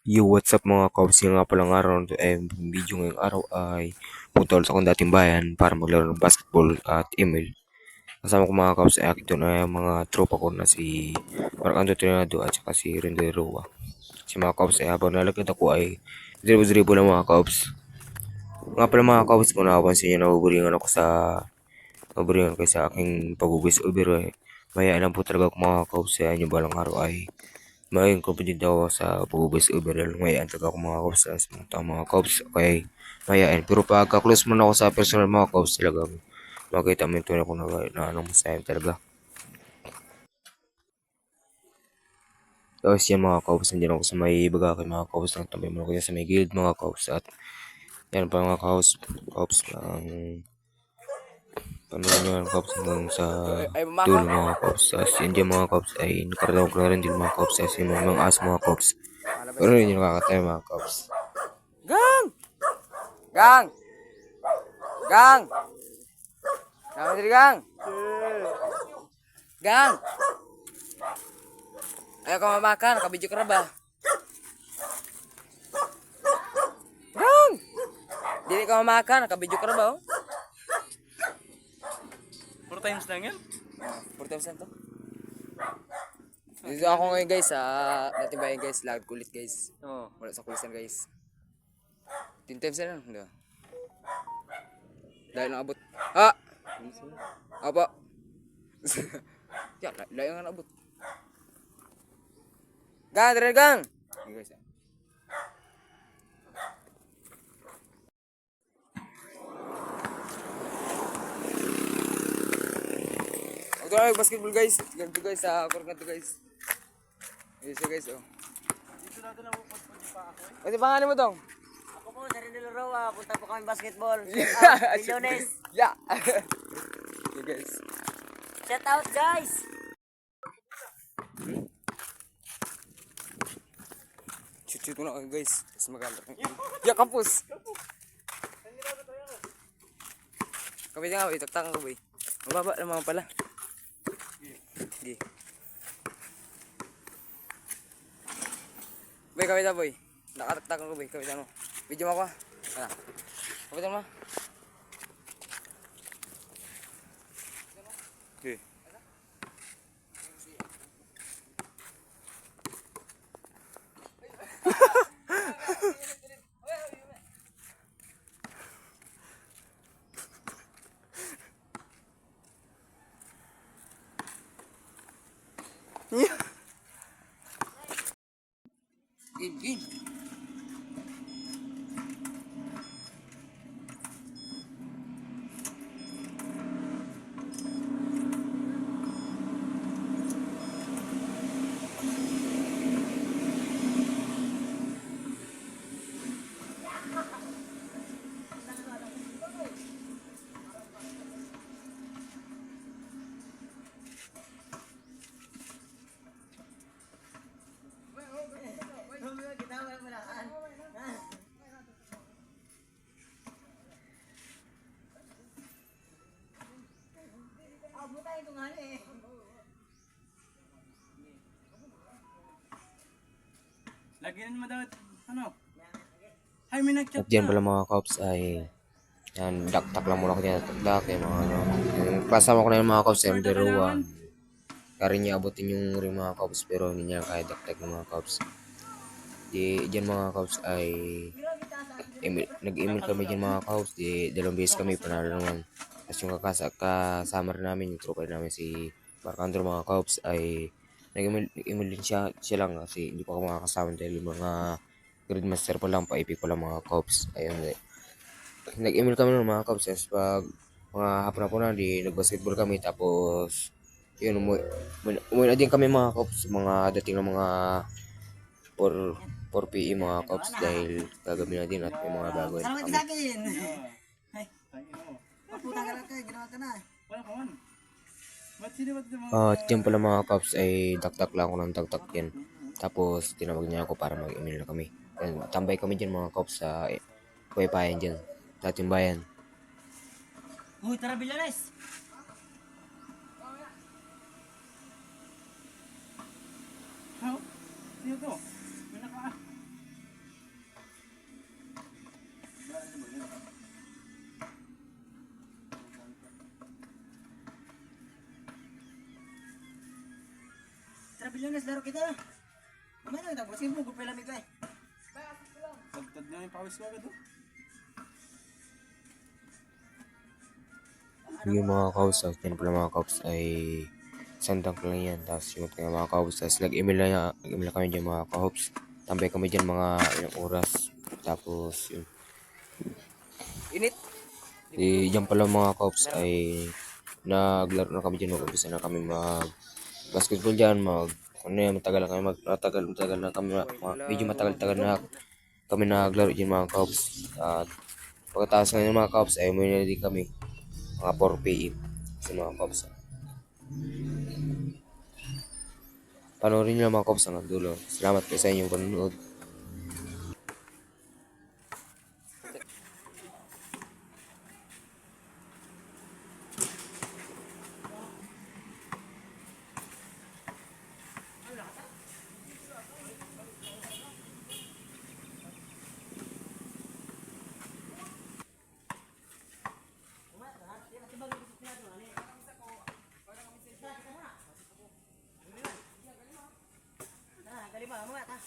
Yo, what's up mga kabs? Yung nga palang araw, eh, video ngayong araw ay punta ulit akong dating bayan para maglaro ng basketball at email. Kasama ko mga kabs ay akin doon ay mga tropa ko na si Mark Anto Trinado at saka si Rendo Roa. Si mga kabs ay habang nalagad ako ay dribble-dribble ng mga kabs. Nga pala mga kabs, kung nakapansin nyo, nabuburingan ako sa nabuburingan ko sa aking pag-ubis over eh. Mayaan lang po talaga ako mga kabs sa inyo balang araw ay maging confident ako sa pag-ubis overall. Mayaan talaga ako mga kabs sa mga mga kabs. Okay, mayaan. Pero pagka close mo na ako sa personal mga kabs talagang makita mo yung tunay ko na, na anong masayang talaga. Tapos yan mga kabs, nandiyan ako sa may baga kay mga kabs. Nagtambay mo ako sa may guild mga kabs. At yan pa mga kabs, kabs lang Pemilihan kops bangsa di rumah kops asin dia mga kops ain eh, karena kelarin di rumah kops asin memang as mga kops baru ini. Kakak tema kops gang! Gang! Gang! Nama diri gang. Gang! Ayo kamu makan kau biji kerbau gang! Jadi kamu makan kau biji kerbau oh. 4 times lang yan. 4 times lang to. Dito ako ngayon guys sa natibayan guys, lag kulit guys. Oo. Wala sa kulisan guys. 10 times na lang, di ba? Dahil naabot. Ah! Apa? Yan, layo nga naabot. Gang, tira gang! Okay guys, Ito na basketball guys. Ganito guys sa court na to guys. Yes guys oh. Kasi pangalan mo tong? Ako po, sa Rendel Roa, punta po kami basketball. Yeah. Milyones. Yeah. okay guys. Shout out guys! Shoot shoot muna kayo guys. Tapos maganda. Yeah, kampus. Kapit nga, boy. Taktakan ko, boy. Mababa naman pala. Sige. Boy, kapitan, boy. Nakataktakan ko, boy. Kapitan mo. Video mo ako, ah. Ano? Kapitan mo. Okay. Yeah. Lagi na naman daw, ano? Ay, may nag-chat At pala mga Cops ay yan, daktak lang muna ko dyan. Daktak eh, mga ano. Yung kasama ko na yung mga Cops, yung Deruwa. Kaya niya abutin yung ring mga Cops pero hindi niya kaya daktak ng mga Cops. Di, dyan mga Cops ay email, nag-email kami dyan mga Cops. Di, dalawang beses kami panalo naman. Tapos yung kakasa, kasama rin namin, yung tropa namin si Marcandro mga Cops ay siya, siya lang kasi hindi pa ako makakasama dahil yung mga Gridmaster pa lang, pa-epic pa lang mga Cops. Ayun eh. Nag-email kami ng mga Cops. Tapos pag mga hapon na po na, di nag-basketball kami. Tapos, yun, umuwi, umuwi- na din kami mga Cops. Mga dating ng mga 4, 4 PE mga Cops. Dahil gagabi na din at may mga gagawin pa kami. akin! Ay, paputa ka lang kayo, ginawa ka na. Wala pa man. At yun pala mga Cops ay daktak lang ako ng daktak din. Tapos, tinawag niya ako para mag-email na kami. Ayun, tambay kami dyan mga Cops sa eh, Kuwaipayan dyan. Dating bayan. Uy, tara Milyones! How? Sino to? Bilyones, laro kita. Mamaya na kita, busin mo, gupay lamig ka eh. Tagtad na yung pawis ko agad oh. Yung mga kaus, ah, yan pala mga kaus ay isang tank lang yan. Tapos yung mga kaus, tapos nag-email na, nag-email na kami dyan mga kaus. Tambay kami dyan mga ilang oras. Tapos yun. Init. Eh, dyan pala mga kaus ay naglaro na kami dyan. Mag-umpisa na kami mag basketball dyan. Mag ano yan, matagal na kami mag matagal, matagal na kami ma- medyo matagal-tagal na kami naglaro dyan mga kaus. At pagkatapos ng mga kaus ay umuwi na din kami mga 4 p.m. sa mga kaus. Panoorin nyo mga kaus hanggang dulo. Salamat po sa inyong panonood. Mo, mamaya ta.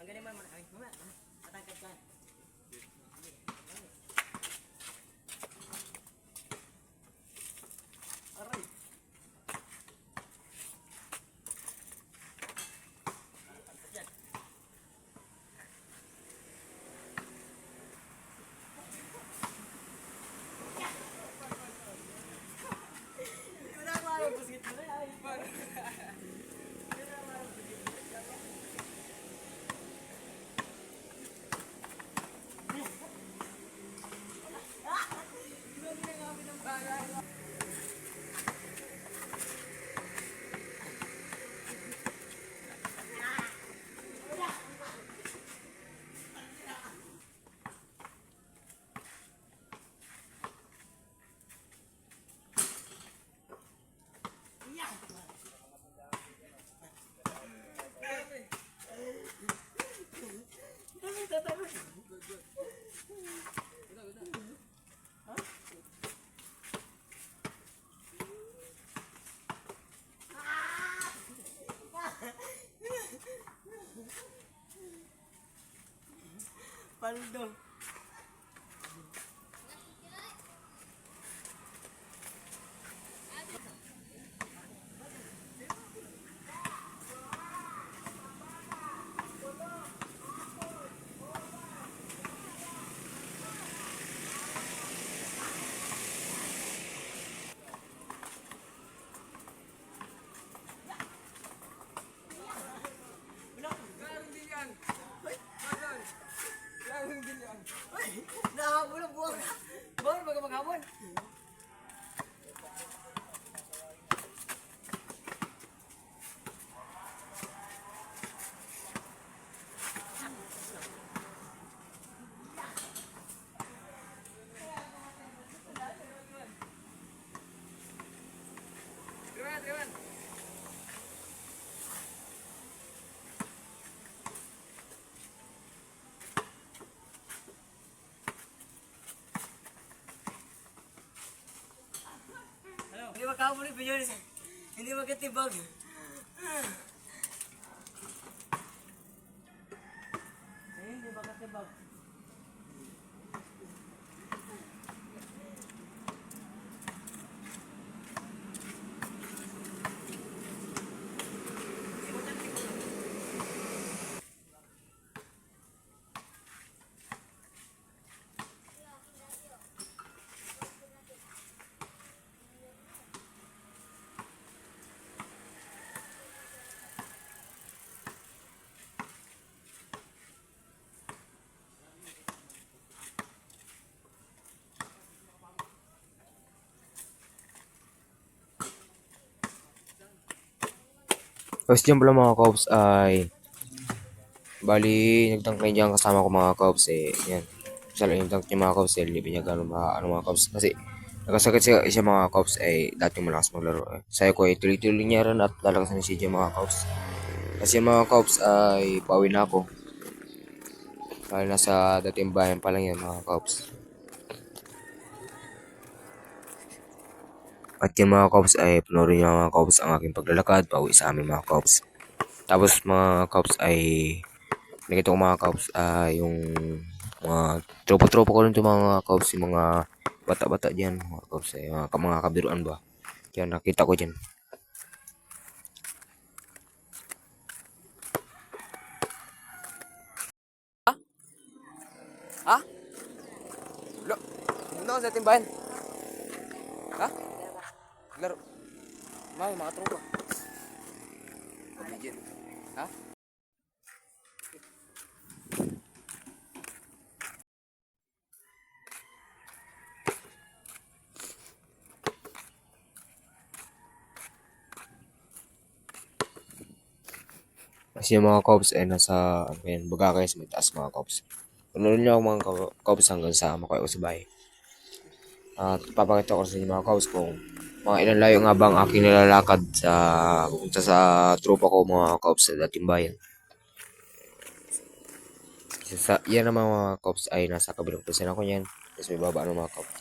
Ang galing mo, mamaya. Mamaya, ha? Tatangkad ka. Aray. Paldo. Hindi maghabol yung Bilyones. Hindi magkatibag. Hindi magkatibag. Tapos dyan pala mga Cubs ay bali nagtank na dyan kasama ko mga Cubs eh yan. Sa yung tank niya mga Cubs eh hindi niya gano'n mga, ano, mga Cubs. Kasi nagkasakit siya, siya mga Cubs ay dati malakas maglaro eh. Sayo ko ay tuloy-tuloy niya rin at lalakasan siya dyan mga Cubs. Kasi mga Cubs ay pauwi na ako. Dahil nasa dating bayan pa lang yan mga Cubs At yung mga Cubs ay panoorin niyo mga Cubs ang aking paglalakad pauwi sa amin mga Cubs. Tapos mga cops ay nakita ko mga cops ay yung mga tropa-tropa ko rin ito mga cops yung mga bata-bata dyan mga cops ay mga, mga kabiruan ba yan nakita ko dyan Ha? Lo, ano sa timbahan? Ha? Laro. Mga mga tropa. Pabigyan. Ha? kasi yung mga cops ay nasa ano yan Bugakay sa may taas mga cops Pununin niyo ako mga co- cops hanggang sa makuha ko sa bahay at papakita ko sa inyo mga cops kung mga ilan layo nga ba ang aking nilalakad sa pupunta sa tropa ko mga cops sa dating bayan. Sa, yan naman mga cops ay nasa kabilang presyon ako yan tapos may baba ng mga cops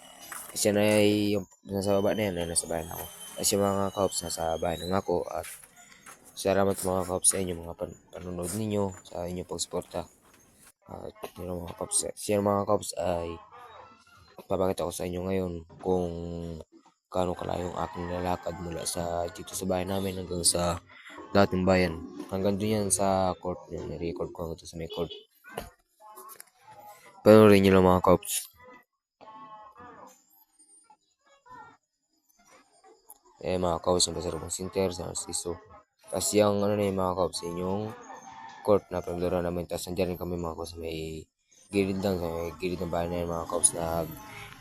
kasi yan ay yung nasa baba na yan ay nasa bayan ako. Kasi yung mga cops nasa bayan ng ako at salamat mga cops sa inyo mga pan panonood ninyo sa inyong pagsuporta at yun ang mga cops siya mga cops ay papakita ko sa inyo ngayon kung gaano kalayo ang aking lalakad mula sa dito sa bahay namin hanggang sa dating bayan. Hanggang doon yan sa court yun record ko hanggang sa may court. Panoorin nyo lang mga cops. Eh mga cops yung pasarubong center sa Narciso tapos yung ano na yung mga cops yung court na paglaruan namin. Tapos nandiyan rin kami mga cops may gilid lang may gilid ng bahay na yun, mga cops na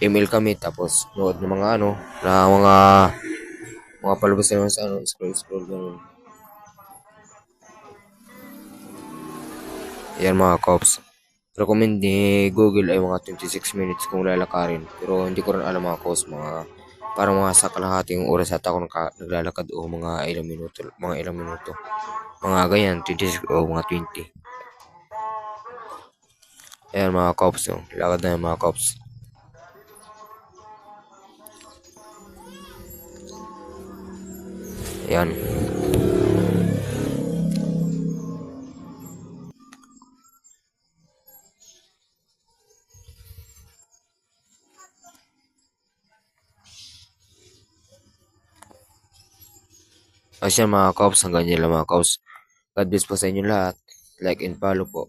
email kami tapos nood ng mga ano na mga mga palabas naman sa ano scroll scroll ganun. Yan mga cops. Recommend ni Google ay mga 26 minutes kung lalakarin. Pero hindi ko rin alam mga cops mga parang mga sa kalahating oras ata ako naglalakad o mga ilang minuto mga ilang minuto. Mga ganyan 26 o mga 20 ayan mga cops yung lakad na yung mga cops ayan Asya mga cops, hanggang lang mga cops. God bless po sa inyo lahat. Like and follow po.